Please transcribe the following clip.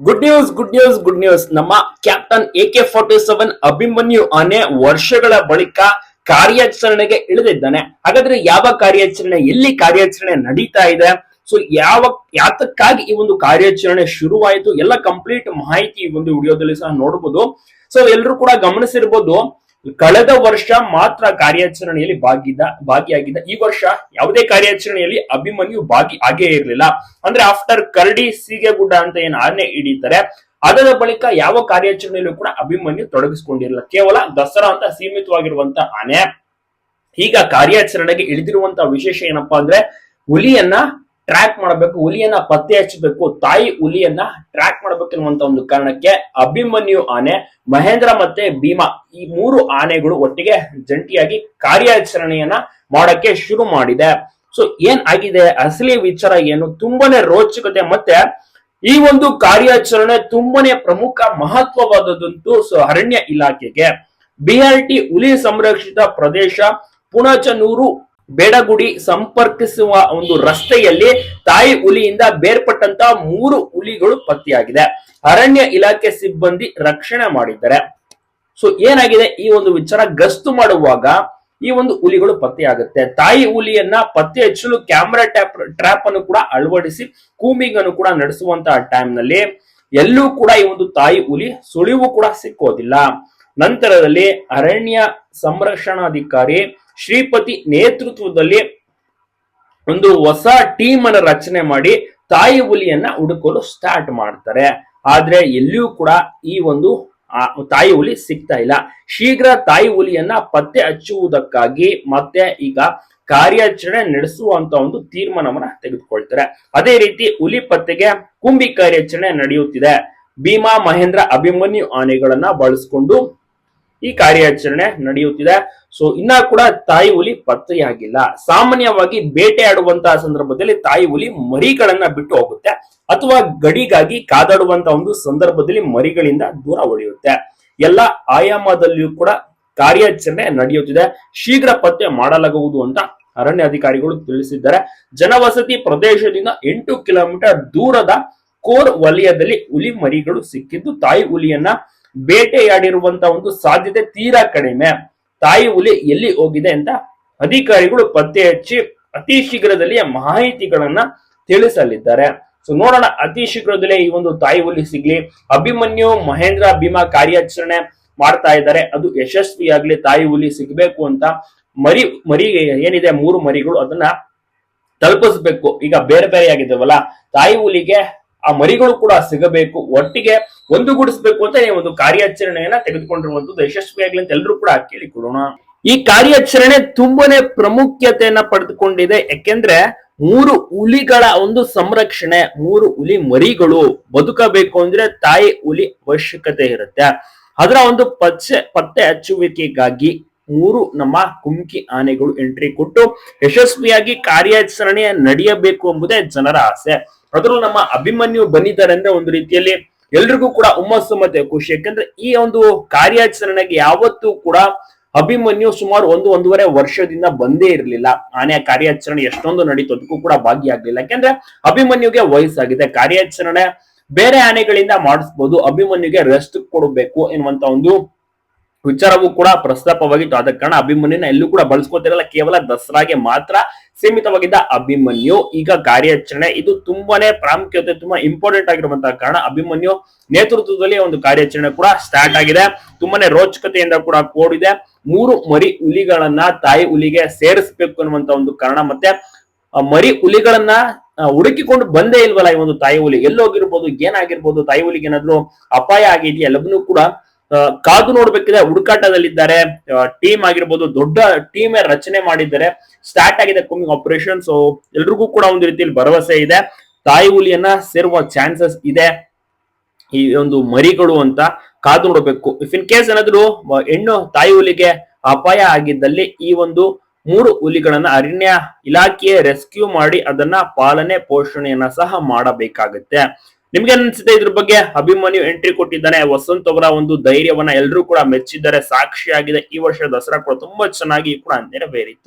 Good news good news good news ನಮ್ಮ captain A K forty seven Abhimanyu ಆನೆ ವರ್ಷಗಳ ಬಳಿಕ ಕಾರ್ಯಾಚರಣೆಗೆ ಇಳಿದಿದ್ದಾನೆ. ಹಾಗಾದ್ರೆ ಯಾವ ಕಾರ್ಯಾಚರಣೆ, ಎಲ್ಲಿ ಕಾರ್ಯಾಚರಣೆ ನಡೀತಾ ಇದೆ? ಸೊ ಯಾವ, ಯಾತಕ್ಕಾಗಿ ಈ ಒಂದು ಕಾರ್ಯಾಚರಣೆ ಶುರುವಾಯಿತು? ಎಲ್ಲ ಕಂಪ್ಲೀಟ್ ಮಾಹಿತಿ ಈ ಒಂದು ವಿಡಿಯೋದಲ್ಲಿ ಸಹ ನೋಡಬಹುದು ಸೊ ಎಲ್ಲರೂ ಕೂಡ ಗಮನಿಸಿರ್ಬೋದು. ಕಳೆದ ವರ್ಷ ಮಾತ್ರ ಕಾರ್ಯಾಚರಣೆಯಲ್ಲಿ ಭಾಗಿದ್ದ ಭಾಗಿಯಾಗಿದ್ದ, ಈ ವರ್ಷ ಯಾವುದೇ ಕಾರ್ಯಾಚರಣೆಯಲ್ಲಿ ಅಭಿಮನ್ಯು ಭಾಗಿ ಆಗೇ ಇರಲಿಲ್ಲ. ಅಂದ್ರೆ ಆಫ್ಟರ್ ಕರಡಿ ಸೀಗೆಗುಡ್ಡ ಅಂತ ಏನ್ ಆನೆ ಹಿಡಿತಾರೆ, ಅದರ ಬಳಿಕ ಯಾವ ಕಾರ್ಯಾಚರಣೆಯಲ್ಲೂ ಕೂಡ ಅಭಿಮನ್ಯು ತೊಡಗಿಸಿಕೊಂಡಿರಲಿಲ್ಲ. ಕೇವಲ ದಸರಾ ಅಂತ ಸೀಮಿತವಾಗಿರುವಂತ ಆನೆ ಈಗ ಕಾರ್ಯಾಚರಣೆಗೆ ಇಳಿದಿರುವಂತಹ ವಿಶೇಷ ಏನಪ್ಪಾ ಅಂದ್ರೆ ಹುಲಿಯನ್ನ ಟ್ರ್ಯಾಕ್ ಮಾಡಬೇಕು, ಹುಲಿಯನ್ನ ಪತ್ತೆ ಹಚ್ಚಬೇಕು, ತಾಯಿ ಹುಲಿಯನ್ನ ಟ್ರ್ಯಾಕ್ ಮಾಡಬೇಕೆನ್ನುವಂತ ಒಂದು ಕಾರಣಕ್ಕೆ ಅಭಿಮನ್ಯು ಆನೆ, ಮಹೇಂದ್ರ ಮತ್ತೆ ಭೀಮಾ ಈ ಮೂರು ಆನೆಗಳು ಒಟ್ಟಿಗೆ ಜಂಟಿಯಾಗಿ ಕಾರ್ಯಾಚರಣೆಯನ್ನ ಮಾಡಕ್ಕೆ ಶುರು ಮಾಡಿದೆ. ಸೊ ಏನ್ ಆಗಿದೆ? ಅಸಲಿ ವಿಚಾರ ಏನು? ತುಂಬಾನೇ ರೋಚಕತೆ ಮತ್ತೆ ಈ ಒಂದು ಕಾರ್ಯಾಚರಣೆ ತುಂಬಾನೇ ಪ್ರಮುಖ ಮಹತ್ವವಾದದಂತೂ ಸೊ ಅರಣ್ಯ ಇಲಾಖೆಗೆ. ಬಿಆರ್ಟಿ ಹುಲಿ ಸಂರಕ್ಷಿತ ಪ್ರದೇಶ, ಪುಣಚನೂರು ಬೇಡಗುಡಿ ಸಂಪರ್ಕಿಸುವ ಒಂದು ರಸ್ತೆಯಲ್ಲಿ ತಾಯಿ ಹುಲಿಯಿಂದ ಬೇರ್ಪಟ್ಟಂತ ಮೂರು ಹುಲಿಗಳು ಪತ್ತೆಯಾಗಿದೆ. ಅರಣ್ಯ ಇಲಾಖೆ ಸಿಬ್ಬಂದಿ ರಕ್ಷಣೆ ಮಾಡಿದ್ದಾರೆ. ಸೊ ಏನಾಗಿದೆ? ಈ ಒಂದು ವಿಚಾರ ಗಸ್ತು ಮಾಡುವಾಗ ಈ ಒಂದು ಹುಲಿಗಳು ಪತ್ತೆಯಾಗುತ್ತೆ. ತಾಯಿ ಹುಲಿಯನ್ನ ಪತ್ತೆ ಹಚ್ಚಲು ಕ್ಯಾಮೆರಾ ಟ್ಯಾಪ್ ಟ್ರ್ಯಾಪ್ ಅನ್ನು ಕೂಡ ಅಳವಡಿಸಿ ಕೂಮಿಂಗ್ ಅನ್ನು ಕೂಡ ನಡೆಸುವಂತಹ ಟೈಮ್ನಲ್ಲಿ ಎಲ್ಲೂ ಕೂಡ ಈ ಒಂದು ತಾಯಿ ಹುಲಿ ಸುಳಿವು ಕೂಡ ಸಿಕ್ಕೋದಿಲ್ಲ. ನಂತರದಲ್ಲಿ ಅರಣ್ಯ ಸಂರಕ್ಷಣಾಧಿಕಾರಿ ಶ್ರೀಪತಿ ನೇತೃತ್ವದಲ್ಲಿ ಒಂದು ಹೊಸ ಟೀಮ್ ಅನ್ನ ರಚನೆ ಮಾಡಿ ತಾಯಿ ಹುಲಿಯನ್ನ ಹುಡುಕಲು ಸ್ಟಾರ್ಟ್ ಮಾಡ್ತಾರೆ. ಆದ್ರೆ ಎಲ್ಲಿಯೂ ಕೂಡ ಈ ಒಂದು ತಾಯಿ ಹುಲಿ ಸಿಗ್ತಾ ಇಲ್ಲ. ಶೀಘ್ರ ತಾಯಿ ಹುಲಿಯನ್ನ ಪತ್ತೆ ಹಚ್ಚುವುದಕ್ಕಾಗಿ ಮತ್ತೆ ಈಗ ಕಾರ್ಯಾಚರಣೆ ನಡೆಸುವಂತ ಒಂದು ತೀರ್ಮಾನವನ್ನ ತೆಗೆದುಕೊಳ್ತಾರೆ. ಅದೇ ರೀತಿ ಹುಲಿ ಪತ್ತೆಗೆ ಕುಂಬಿ ಕಾರ್ಯಾಚರಣೆ ನಡೆಯುತ್ತಿದೆ. ಭೀಮಾ, ಮಹೇಂದ್ರ ಅಭಿಮನ್ಯು ಆನೆಗಳನ್ನ ಬಳಸಿಕೊಂಡು ಈ ಕಾರ್ಯಾಚರಣೆ ನಡೆಯುತ್ತಿದೆ. ಸೊ ಇನ್ನ ಕೂಡ ತಾಯಿ ಹುಲಿ ಪತ್ತೆಯಾಗಿಲ್ಲ. ಸಾಮಾನ್ಯವಾಗಿ ಬೇಟೆಯಾಡುವಂತಹ ಸಂದರ್ಭದಲ್ಲಿ ತಾಯಿ ಹುಲಿ ಮರಿಗಳನ್ನ ಬಿಟ್ಟು ಹೋಗುತ್ತೆ. ಅಥವಾ ಗಡಿಗಾಗಿ ಕಾದಾಡುವಂತ ಒಂದು ಸಂದರ್ಭದಲ್ಲಿ ಮರಿಗಳಿಂದ ದೂರ ಉಳಿಯುತ್ತೆ. ಎಲ್ಲ ಆಯಾಮದಲ್ಲಿಯೂ ಕೂಡ ಕಾರ್ಯಾಚರಣೆ ನಡೆಯುತ್ತಿದೆ. ಶೀಘ್ರ ಪತ್ತೆ ಮಾಡಲಾಗುವುದು ಅಂತ ಅರಣ್ಯ ಅಧಿಕಾರಿಗಳು ತಿಳಿಸಿದ್ದಾರೆ. ಜನವಸತಿ ಪ್ರದೇಶದಿಂದ ಎಂಟು ಕಿಲೋಮೀಟರ್ ದೂರದ ಕೋರ್ ವಲಯದಲ್ಲಿ ಹುಲಿ ಮರಿಗಳು ಸಿಕ್ಕಿದ್ದು ತಾಯಿ ಹುಲಿಯನ್ನ ಬೇಟೆಯಾಡಿರುವಂತ ಒಂದು ಸಾಧ್ಯತೆ ತೀರಾ ಕಡಿಮೆ. ತಾಯಿ ಹುಲಿ ಎಲ್ಲಿ ಹೋಗಿದೆ ಅಂತ ಅಧಿಕಾರಿಗಳು ಪತ್ತೆ ಹಚ್ಚಿ ಅತಿ ಶೀಘ್ರದಲ್ಲಿ ಮಾಹಿತಿಗಳನ್ನ ತಿಳಿಸಲಿದ್ದಾರೆ. ಸೊ ನೋಡೋಣ, ಅತಿ ಶೀಘ್ರದಲ್ಲೇ ಈ ಒಂದು ತಾಯಿ ಹುಲಿ ಸಿಗ್ಲಿ. ಅಭಿಮನ್ಯು ಮಹೇಂದ್ರ ಭೀಮಾ ಕಾರ್ಯಾಚರಣೆ ಮಾಡ್ತಾ ಇದ್ದಾರೆ. ಅದು ಯಶಸ್ವಿಯಾಗ್ಲಿ ತಾಯಿ ಹುಲಿ ಸಿಗ್ಬೇಕು ಅಂತ ಮರಿ ಮರಿ ಏನಿದೆ, ಮೂರು ಮರಿಗಳು ಅದನ್ನ ತಲುಪಿಸ್ಬೇಕು. ಈಗ ಬೇರೆ ಬೇರೆ ಆಗಿದ್ದಾವಲ್ಲ, ತಾಯಿ ಹುಲಿಗೆ ಆ ಮರಿಗಳು ಕೂಡ ಸಿಗಬೇಕು. ಒಟ್ಟಿಗೆ ಒಂದುಗೂಡಿಸ್ಬೇಕು ಅಂತ ಒಂದು ಕಾರ್ಯಾಚರಣೆಯನ್ನ ತೆಗೆದುಕೊಂಡಿರುವಂತದ್ದು ಯಶಸ್ವಿಯಾಗಲಿ ಅಂತ ಎಲ್ಲರೂ ಕೂಡ ಕೇಳಿಕೊಳ್ಳೋಣ ಈ ಕಾರ್ಯಾಚರಣೆ ತುಂಬಾನೇ ಪ್ರಾಮುಖ್ಯತೆಯನ್ನ ಪಡೆದುಕೊಂಡಿದೆ. ಯಾಕೆಂದ್ರೆ ಮೂರು ಹುಲಿಗಳ ಒಂದು ಸಂರಕ್ಷಣೆ, ಮೂರು ಹುಲಿ ಮರಿಗಳು ಬದುಕಬೇಕು ಅಂದ್ರೆ ತಾಯಿ ಹುಲಿ ಅವಶ್ಯಕತೆ ಇರುತ್ತೆ. ಅದರ ಒಂದು ಪಚ್ಚೆ, ಪತ್ತೆ ಹಚ್ಚುವಿಕೆಗಾಗಿ ಮೂರು ನಮ್ಮ ಕುಮ್ಕಿ ಆನೆಗಳು ಎಂಟ್ರಿ ಕೊಟ್ಟು ಯಶಸ್ವಿಯಾಗಿ ಕಾರ್ಯಾಚರಣೆ ನಡೆಯಬೇಕು ಎಂಬುದೇ ಜನರ ಆಸೆ. ಅದರಲ್ಲೂ ನಮ್ಮ ಅಭಿಮನ್ಯು ಬಂದಿದ್ದಾರೆ ಅಂದ್ರೆ ಒಂದು ರೀತಿಯಲ್ಲಿ ಎಲ್ರಿಗೂ ಕೂಡ ಹುಮ್ಮಸ್ಸು ಮತ್ತೆ ಖುಷಿ. ಯಾಕಂದ್ರೆ ಈ ಒಂದು ಕಾರ್ಯಾಚರಣೆಗೆ ಯಾವತ್ತೂ ಕೂಡ ಅಭಿಮನ್ಯು ಸುಮಾರು ಒಂದು ಒಂದೂವರೆ ವರ್ಷದಿಂದ ಬಂದೇ ಇರಲಿಲ್ಲ. ಆನೆಯ ಕಾರ್ಯಾಚರಣೆ ಎಷ್ಟೊಂದು ನಡೀತು ಅದಕ್ಕೂ ಕೂಡ ಭಾಗಿಯಾಗಲಿಲ್ಲ. ಯಾಕಂದ್ರೆ ಅಭಿಮನ್ಯುಗೆ ವಯಸ್ಸಾಗಿದೆ. ಕಾರ್ಯಾಚರಣೆ ಬೇರೆ ಆನೆಗಳಿಂದ ಮಾಡಿಸ್ಬೋದು, ಅಭಿಮನ್ಯುಗೆ ರೆಸ್ಟ್ ಕೊಡಬೇಕು ಎನ್ನುವಂತ ಒಂದು ವಿಚಾರವೂ ಕೂಡ ಪ್ರಸ್ತಾಪವಾಗಿತ್ತು. ಆದ ಕಾರಣ ಅಭಿಮನ್ಯುನ ಎಲ್ಲೂ ಕೂಡ ಬಳಸ್ಕೊತಿರಲ್ಲ. ಕೇವಲ ದಸರಾಗೆ ಮಾತ್ರ ಸೀಮಿತವಾಗಿದ್ದ ಅಭಿಮನ್ಯು. ಈಗ ಕಾರ್ಯಾಚರಣೆ ಇದು ತುಂಬಾನೇ ಪ್ರಾಮುಖ್ಯತೆ, ತುಂಬಾ ಇಂಪಾರ್ಟೆಂಟ್ ಆಗಿರುವಂತಹ ಕಾರಣ ಅಭಿಮನ್ಯು ನೇತೃತ್ವದಲ್ಲಿ ಒಂದು ಕಾರ್ಯಾಚರಣೆ ಕೂಡ ಸ್ಟಾರ್ಟ್ ಆಗಿದೆ. ತುಂಬಾನೇ ರೋಚಕತೆಯಿಂದ ಕೂಡ ಕೂಡಿದೆ. ಮೂರು ಮರಿ ಹುಲಿಗಳನ್ನ ತಾಯಿ ಹುಲಿಗೆ ಸೇರಿಸಬೇಕು ಅನ್ನುವಂತ ಒಂದು ಕಾರಣ. ಮತ್ತೆ ಮರಿ ಹುಲಿಗಳನ್ನ ಹುಡುಕಿಕೊಂಡು ಬಂದೇ ಇಲ್ವಲ್ಲ ಈ ಒಂದು ತಾಯಿ ಹುಲಿ? ಎಲ್ಲೋಗಿರ್ಬೋದು ಏನಾಗಿರ್ಬೋದು? ತಾಯಿ ಹುಲಿಗೆ ಏನಾದ್ರು ಅಪಾಯ ಆಗಿದೆಯಾ? ಎಲ್ಲವನ್ನೂ ಕೂಡ ಕಾದು ನೋಡ್ಬೇಕಿದ್ರೆ ಹುಡುಕಾಟದಲ್ಲಿದ್ದಾರೆ. ಟೀಮ್ ಆಗಿರ್ಬೋದು, ದೊಡ್ಡ ಟೀಮ್ ರಚನೆ ಮಾಡಿದ್ದಾರೆ. ಸ್ಟಾರ್ಟ್ ಆಗಿದೆ ಕುಮಿಂಗ್ ಆಪರೇಷನ್ ಸೊ ಎಲ್ರಿಗೂ ಕೂಡ ಒಂದು ರೀತಿಯಲ್ಲಿ ಭರವಸೆ ಇದೆ. ತಾಯಿ ಹುಲಿಯನ್ನ ಸೇರುವ ಚಾನ್ಸಸ್ ಇದೆ. ಈ ಒಂದು ಮರಿಗಳು ಅಂತ ಕಾದು ನೋಡಬೇಕು. ಇಫ್ ಇನ್ ಕೇಸ್ ಏನಾದ್ರು ಹೆಣ್ಣು ತಾಯಿ ಹುಲಿಗೆ ಅಪಾಯ ಆಗಿದ್ದಲ್ಲಿ ಈ ಒಂದು ಮೂರು ಹುಲಿಗಳನ್ನ ಅರಣ್ಯ ಇಲಾಖೆಯೇ ರೆಸ್ಕ್ಯೂ ಮಾಡಿ ಅದನ್ನ ಪಾಲನೆ ಪೋಷಣೆಯನ್ನ ಸಹ ಮಾಡಬೇಕಾಗುತ್ತೆ. ನಿಮ್ಗೆ ಅನ್ಸುತ್ತೆ ಇದ್ರ ಬಗ್ಗೆ ಅಭಿಮನ್ಯು ಎಂಟ್ರಿ ಕೊಟ್ಟಿದ್ದಾನೆ. ವಸಂತ್ ಅವರ ಒಂದು ಧೈರ್ಯವನ್ನ ಎಲ್ಲರೂ ಕೂಡ ಮೆಚ್ಚಿದ್ದಾರೆ. ಸಾಕ್ಷಿಯಾಗಿದೆ ಈ ವರ್ಷ ದಸರಾ ಕೂಡ ತುಂಬಾ ಚೆನ್ನಾಗಿ ಕೂಡ ನೆರವೇರಿತು.